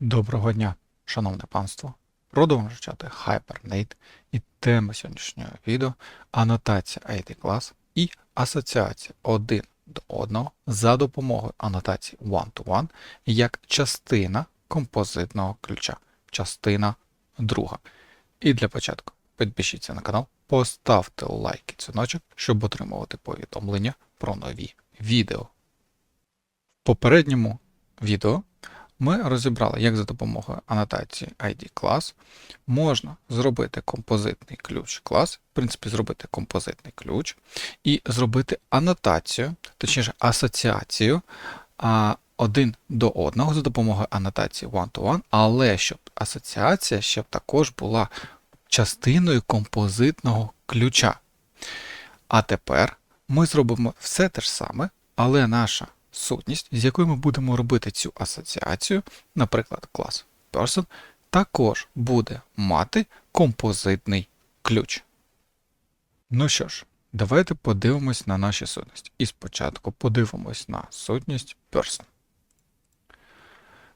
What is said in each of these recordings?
Доброго дня, шановне панство. Продовжуємо вивчати Hibernate і тема сьогоднішнього відео анотація ID клас і асоціація один до одного за допомогою анотації one-to-one як частина композитного ключа, частина друга. І для початку підпишіться на канал, поставте лайк і дзвіночок, щоб отримувати повідомлення про нові відео. В попередньому відео ми розібрали, як за допомогою анотації ID клас можна зробити композитний ключ клас, в принципі, зробити композитний ключ і зробити анотацію, точніше асоціацію один до одного за допомогою анотації one-to-one, але щоб асоціація щоб також була частиною композитного ключа. А тепер ми зробимо все те ж саме, але наша сутність, з якою ми будемо робити цю асоціацію, наприклад, клас person, також буде мати композитний ключ. Ну що ж, давайте подивимось на наші сутності. І спочатку подивимось на сутність person.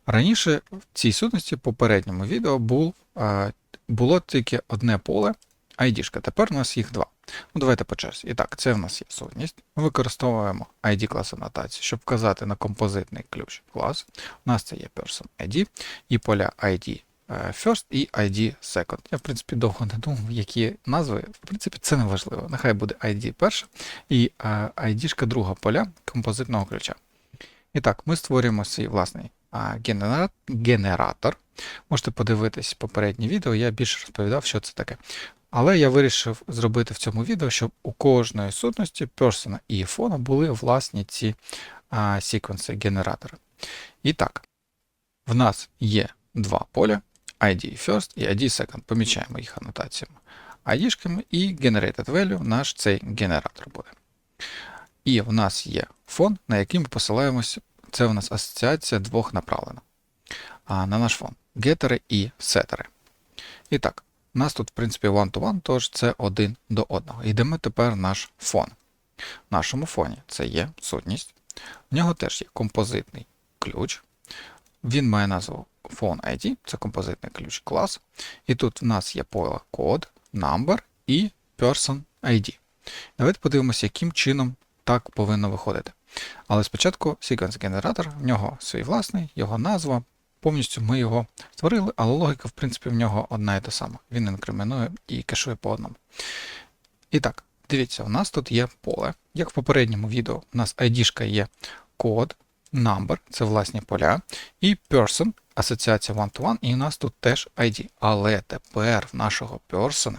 Раніше в цій сутності, в попередньому відео, був, е, було тільки одне поле ID. Тепер у нас їх два. Ну, давайте по черзі. І так, це в нас є сутність. Використовуємо ID клас анотації, щоб вказати на композитний ключ клас. У нас це є person ID і поля ID е, first і ID second. Я, в принципі, довго не думав, які назви. В принципі, це не важливо. Нехай буде ID перша і е, ID друга поля композитного ключа. І так, ми створюємо свій власний генератор. Можете подивитись попереднє відео, я більше розповідав, що це таке. Але я вирішив зробити в цьому відео, щоб у кожної сутності persona і фона були власні ці секвенси генератора. І так, в нас є два поля ID first і ID second. Помічаємо їх анотаціями ID-шками і generated value наш цей генератор буде. І в нас є фон, на який ми посилаємося. Це у нас асоціація двох направлена на наш фон. Гетери і сетери. І так, у нас тут, в принципі, one-to-one, тож це один до одного. Йдемо тепер наш фон. В нашому фоні це є сутність. В нього теж є композитний ключ. Він має назву phone ID, це композитний ключ клас. І тут в нас є поле код, number і person ID. Давайте подивимося, яким чином так повинно виходити. Але спочатку sequence генератор, в нього свій власний, його назва. Повністю ми його створили, але логіка, в принципі, в нього одна і та сама. Він інкримінує і кешує по одному. І так, дивіться, у нас тут є поле. Як в попередньому відео, у нас ID є код, number, це власні поля, і person, асоціація one-to-one, і у нас тут теж ID. Але тепер в нашого person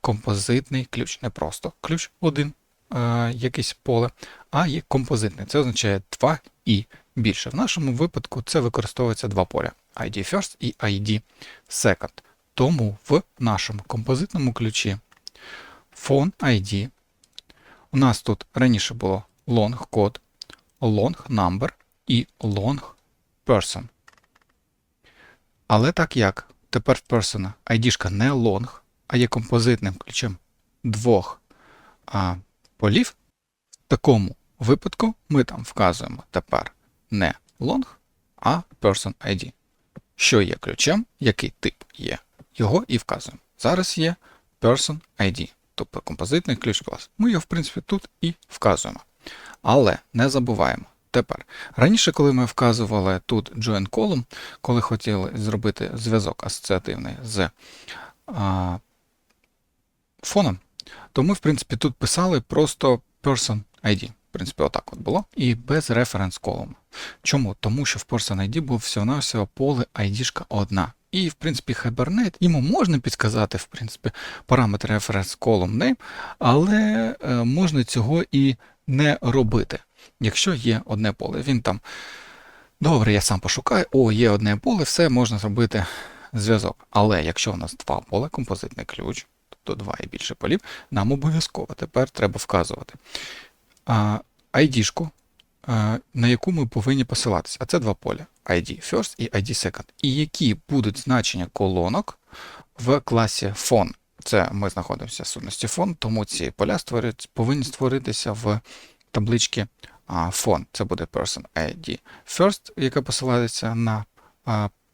композитний ключ. Не просто ключ один, е, якесь поле, а є композитний. Це означає 2 і більше. В нашому випадку це використовується два поля ID first і ID second. Тому в нашому композитному ключі phone ID у нас тут раніше було long код, long number і long person. Але так як тепер в person ID не long, а є композитним ключем двох а, полів, в такому випадку ми там вказуємо тепер не long, а person ID. Що є ключем, який тип є, його і вказуємо. Зараз є person ID, тобто композитний ключ клас. Ми його, в принципі, тут і вказуємо. Але не забуваємо. Тепер, раніше, коли ми вказували тут join column, коли хотіли зробити зв'язок асоціативний з а, фоном, то ми, в принципі, тут писали просто person ID. В принципі, отак от було. І без референс колуму. Чому? Тому що в Person ID був всього-навсього поле ID одна. І, в принципі, Hibernate, йому можна підказати, в принципі, параметр reference column name, але е, можна цього і не робити. Якщо є одне поле, він там. Добре, я сам пошукаю, о, є одне поле, все можна зробити зв'язок. Але якщо в нас два поле, композитний ключ, тобто два і більше полів, нам обов'язково тепер треба вказувати ID-шку, на яку ми повинні посилатися. А це два поля: ID first і ID second. І які будуть значення колонок в класі font. Це ми знаходимося в сутності font, тому ці поля створюють, повинні створитися в табличці font. Це буде person ID first, яка посилається на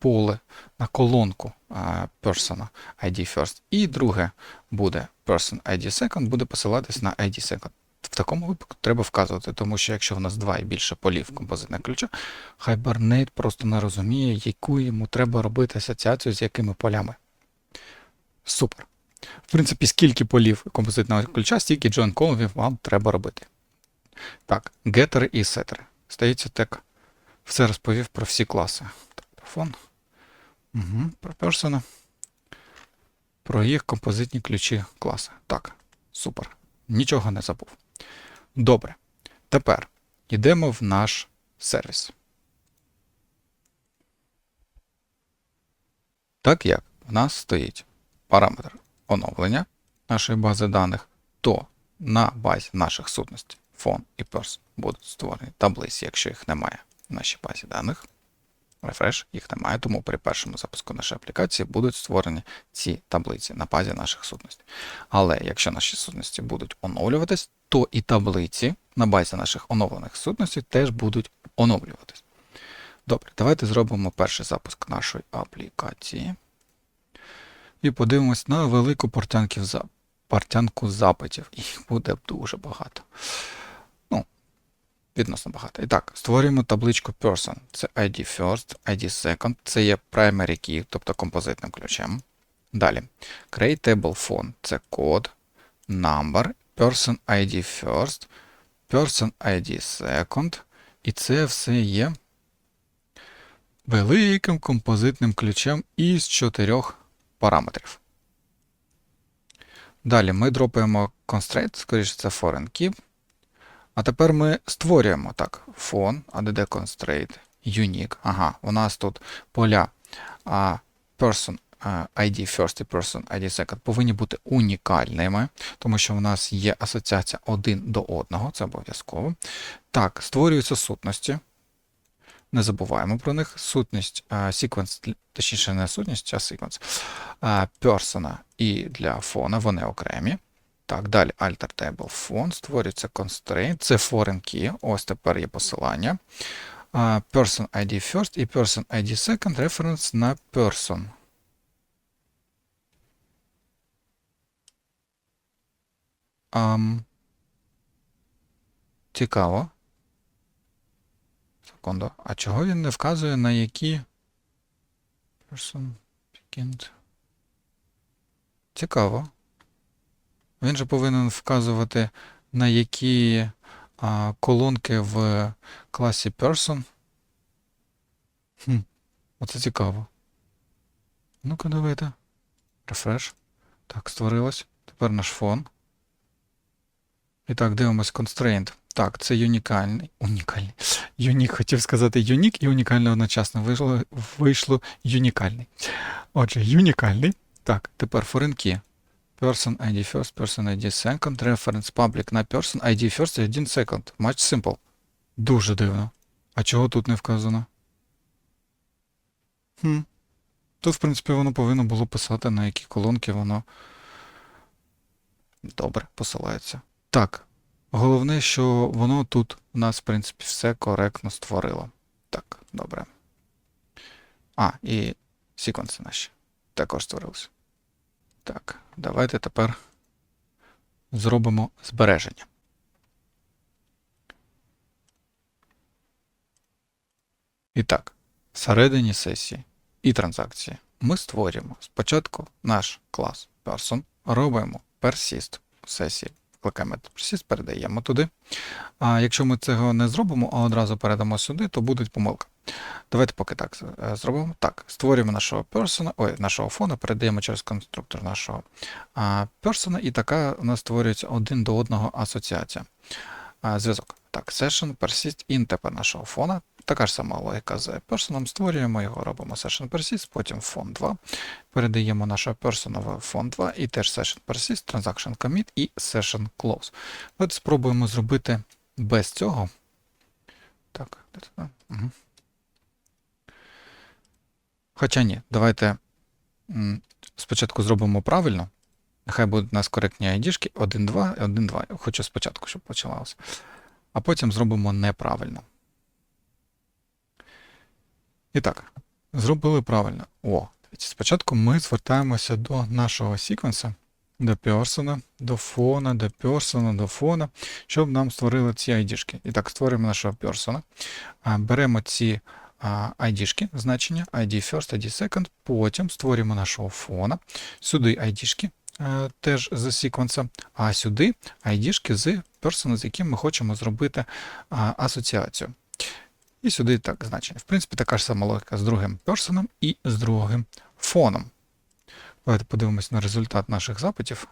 поле на колонку а, persona ID first, і друге буде person ID second, буде посилатись на ID second. В такому випадку треба вказувати, тому що якщо в нас два і більше полів композитного ключа, Hibernate просто не розуміє, яку йому треба робити асоціацію з якими полями. Супер. В принципі, скільки полів композитного ключа, стільки join колонів вам треба робити. Так, гетери і сетери. Стається так. Все розповів про всі класи. Так, фон. Угу, про персона. Про їх композитні ключі класи. Так, супер. Нічого не забув. Добре. Тепер йдемо в наш сервіс. Так як в нас стоїть параметр оновлення нашої бази даних, то на базі наших сутностей фон і перс будуть створені таблиці, якщо їх немає в нашій базі даних. Refresh, їх немає, тому при першому запуску нашої аплікації будуть створені ці таблиці на базі наших сутностей. Але якщо наші сутності будуть оновлюватись, то і таблиці на базі наших оновлених сутностей теж будуть оновлюватись. Добре, давайте зробимо перший запуск нашої аплікації. І подивимось на велику портянку, запитів. Їх буде дуже багато. Відносно багато. І так, створюємо табличку person. Це ID first, ID second, це є primary key, тобто композитним ключем. Далі. Create table phone це код, number, person ID first, person ID second. І це все є великим композитним ключем із чотирьох параметрів. Далі ми дропаємо constraint, скоріше це foreign key. А тепер ми створюємо так, фон, add constraint, unique. Ага, у нас тут поля а, person ID first і person ID second повинні бути унікальними, тому що в нас є асоціація один до одного, це обов'язково. Так, створюються сутності. Не забуваємо про них. Сутність sequence, точніше, не сутність, а sequence persona і для фона, вони окремі. Так, далі alter table font, створюється constraint, це foreign key, ось тепер є посилання. Person ID first і person ID second reference на person. Um, цікаво. Секунду. А чого він не вказує на які. Person begin. Цікаво. Він же повинен вказувати, на які колонки в класі Person. Хм, Оце цікаво. Ну-ка, давайте. Refresh. Так, створилось. Тепер наш фон. І так, дивимось constraint. Так, це унікальний. Унікальний. Юнік, хотів сказати юнік і унікальний одночасно. Вийшло вийшло унікальний. Отже, унікальний. Так, тепер key. Person ID first, person ID second, reference public на person ID first і 1 second. Much simple. Дуже дивно. А чого тут не вказано? Хм. Тут, в принципі, воно повинно було писати, на які колонки воно. Добре, посилається. Так. Головне, що воно тут у нас, в принципі, все коректно створило. Так, добре. А, і секвенси наші також створилися. Так, давайте тепер зробимо збереження. І так, всередині сесії і транзакції ми створюємо спочатку наш клас person, робимо persist сесії Кликаємо persist, передаємо туди. А якщо ми цього не зробимо, а одразу передамо сюди, то буде помилка. Давайте поки так е, зробимо. Так, створюємо нашого persona, ой, нашого фона, передаємо через конструктор нашого persona, і така у нас створюється один до одного асоціація. Зв'язок. Так, session, persist, in тепер нашого фона. Така ж сама логіка з персоном. Створюємо його, робимо session persist, потім фон 2. Передаємо нашого персона в фон 2 і теж session persist, transaction commit і session close. Давайте спробуємо зробити без цього. Так, угу. Хоча ні, давайте спочатку зробимо правильно. Нехай будуть у нас коректні ID, 1, 2, 1, 2. Хочу спочатку, щоб почалося. А потім зробимо неправильно. І так, зробили правильно. О, спочатку ми звертаємося до нашого секвенса, до персона, до фона, до персона, до фона, щоб нам створили ці ID-шки. І так, створюємо нашого персона. Беремо ці ID-шки, значення ID first, ID second, потім створюємо нашого фона. Сюди ID-шки е, теж з секвенса, а сюди ID-шки з персона, з яким ми хочемо зробити асоціацію. І сюди так значення. В принципі, така ж сама логіка з другим персоном і з другим фоном. Давайте подивимось на результат наших запитів.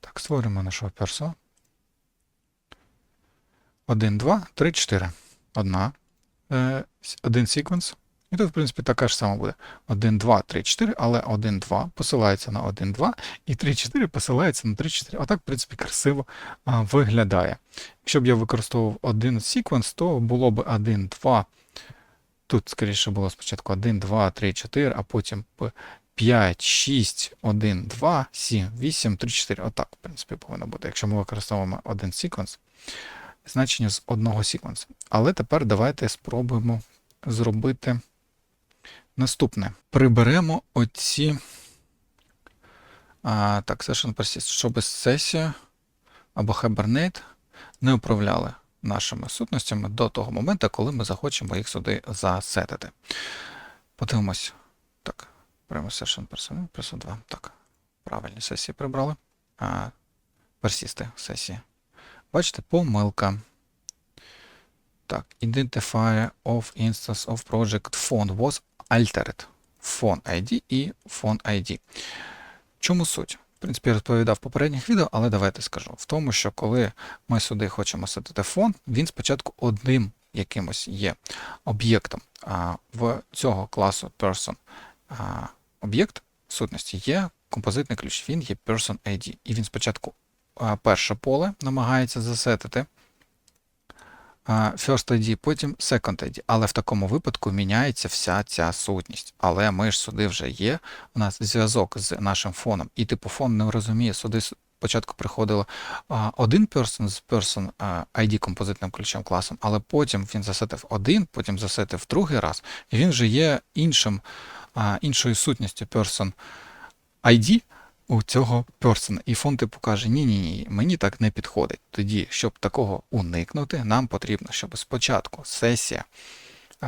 Так, створюємо нашого персона. 1, 2, 3, 4. Одна. Е, один секвенс. І тут, в принципі, така ж сама буде. 1, 2, 3, 4, але 1, 2 посилається на 1, 2, і 3, 4 посилається на 3, 4. Отак, в принципі, красиво а, виглядає. Якщо б я використовував один секвенс, то було б 1, 2. Тут, скоріше, було спочатку 1, 2, 3, 4, а потім 5, 6, 1, 2, 7, 8, 3, 4. Отак, в принципі, повинно бути. Якщо ми використовуємо один секвенс, значення з одного секвенсу. Але тепер давайте спробуємо зробити наступне. Приберемо оці. А, так, session persist, щоб сесія або Hibernate не управляли нашими сутностями до того моменту, коли ми захочемо їх сюди засетити. Подивимось. Так, беремо session person 2. Так, правильні сесії прибрали. А, персісти сесії. Бачите, помилка. Так, identifier of instance of project phone was altered. Phone ID і phone ID. Чому суть? В принципі, я розповідав в попередніх відео, але давайте скажу. В тому, що коли ми сюди хочемо сетити фон, він спочатку одним якимось є об'єктом. В цього класу person об'єкт сутності є композитний ключ, він є person ID. І він спочатку перше поле намагається засетити first ID, потім second ID. Але в такому випадку міняється вся ця сутність. Але ми ж сюди вже є. У нас зв'язок з нашим фоном, і типу фон не розуміє, сюди спочатку приходило один person з person ID композитним ключем класом, але потім він засетив один, потім засетив другий раз, і він вже є іншим, іншою сутністю person ID у цього персона. І фон типу каже: ні, ні, ні, мені так не підходить. Тоді, щоб такого уникнути, нам потрібно, щоб спочатку сесія,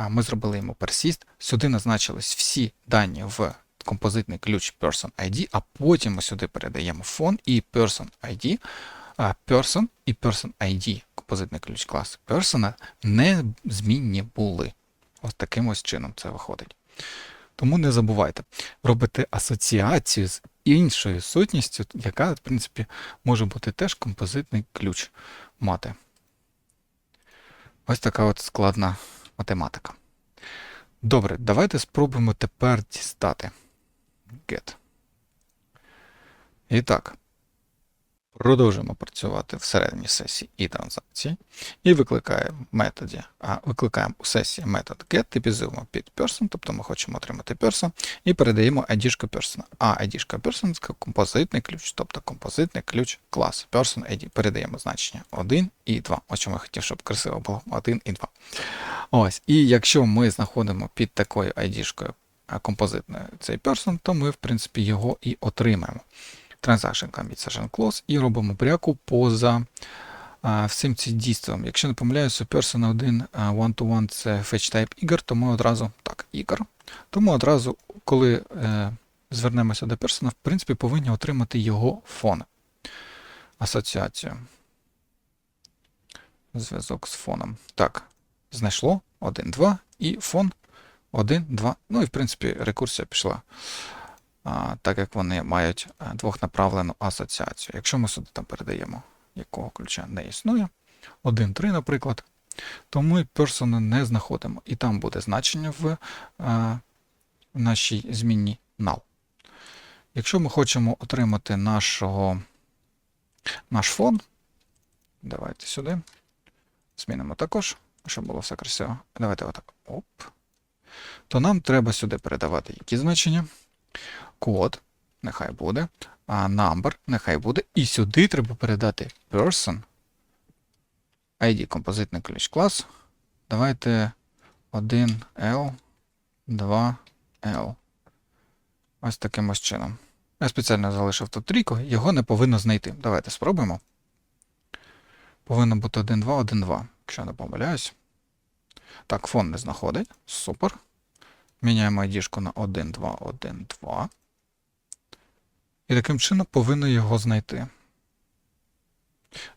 ми зробили йому persist, сюди назначились всі дані в композитний ключ person ID, а потім ми сюди передаємо фон і person ID. Person і person ID, композитний ключ класу persona, не змінні були. Ось таким ось чином це виходить. Тому не забувайте робити асоціацію з іншою сутністю, яка, в принципі, може бути теж композитний ключ мати. Ось така от складна математика. Добре, давайте спробуємо тепер дістати get. І так. Продовжуємо працювати всередині сесії і транзакції. І викликаємо методі, а викликаємо у сесії метод get, типізуємо під person, тобто ми хочемо отримати person, і передаємо ID person. А ID person це композитний ключ, тобто композитний ключ клас person ID. Передаємо значення 1 і 2. Ось чому я хотів, щоб красиво було 1 і 2. Ось. І якщо ми знаходимо під такою ID композитною цей person, то ми, в принципі, його і отримаємо. Transaction Commit Session Close і робимо бряку поза а, всім цим дійством. Якщо не помиляюся, Person 1 а, one-to-one це fetch type ігор, то ми одразу так, ігор. Тому одразу, коли е, звернемося до персона, в принципі, повинні отримати його фон. Асоціацію. Зв'язок з фоном. Так, знайшло 1, 2 і фон 1, 2. Ну і в принципі рекурсія пішла так як вони мають а, двохнаправлену асоціацію. Якщо ми сюди там передаємо, якого ключа не існує, 1.3, наприклад, то ми персона не знаходимо. І там буде значення в а, нашій змінній null. Якщо ми хочемо отримати нашого, наш фон, давайте сюди. Змінимо також, щоб було все красиво. Давайте отак. Оп. То нам треба сюди передавати які значення код, нехай буде, а number, нехай буде. І сюди треба передати person, ID композитний ключ клас. Давайте 1L, 2, L. Ось таким ось чином. Я спеціально залишив тут трійку, його не повинно знайти. Давайте спробуємо. Повинно бути 1, 2, 1, 2, якщо не помиляюсь. Так, фон не знаходить. Супер. Міняємо ID на 1, 2, 1, 2. І таким чином повинно його знайти.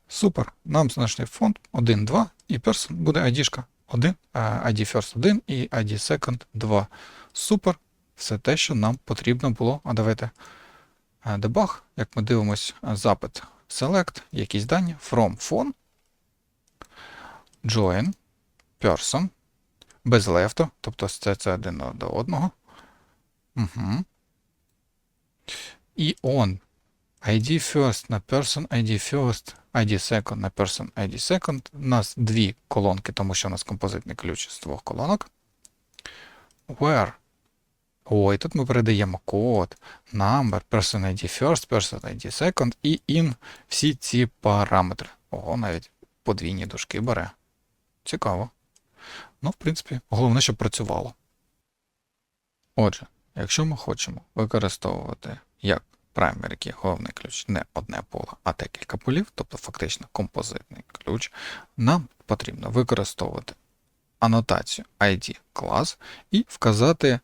Супер. Нам знайшли фонд 1, 2, і person буде ID 1, ID first 1 і ID second 2. Супер. Все те, що нам потрібно було. А давайте е, дебаг. Як ми дивимось, е, запит select, якісь дані, from phone, join, person, без лефту, тобто це, це один до одного. Угу. І on. ID first на person ID first, ID second на person ID second. У нас дві колонки, тому що у нас композитний ключ з двох колонок. Where. Ой, тут ми передаємо код, number, person ID first, person ID second і in всі ці параметри. Ого, навіть подвійні дужки бере. Цікаво. Ну, в принципі, головне, щоб працювало. Отже, якщо ми хочемо використовувати як primary key, головний ключ не одне поле, а декілька полів, тобто фактично композитний ключ, нам потрібно використовувати анотацію ID клас і вказати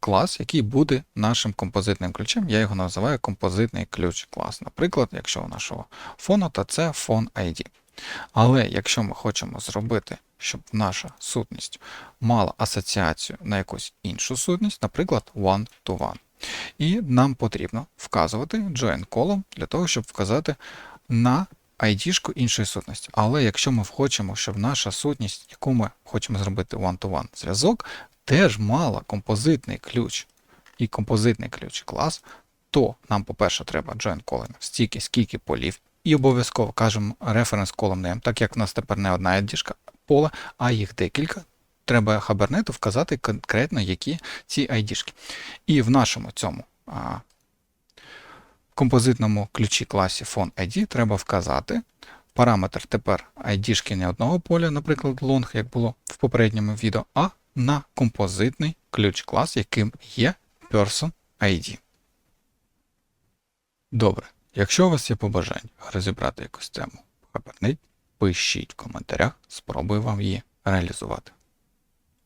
клас, який буде нашим композитним ключем. Я його називаю композитний ключ клас. Наприклад, якщо у нашого фону, то це фон ID. Але якщо ми хочемо зробити, щоб наша сутність мала асоціацію на якусь іншу сутність, наприклад, one-to-one, і нам потрібно вказувати join column для того, щоб вказати на ID-шку іншої сутності. Але якщо ми хочемо, щоб наша сутність, яку ми хочемо зробити one-to-one зв'язок, теж мала композитний ключ і композитний ключ клас, то нам, по-перше, треба join column стільки, скільки полів, і обов'язково кажемо reference column name, так як в нас тепер не одна ID поле, а їх декілька. Треба хабернету вказати конкретно, які ці ID-шки. І в нашому цьому а, композитному ключі класі phone треба вказати параметр тепер ID-шки не одного поля, наприклад, long, як було в попередньому відео, а на композитний ключ клас, яким є person ID. Добре. Якщо у вас є побажання розібрати якусь тему, хабернеть, пишіть в коментарях, спробую вам її реалізувати.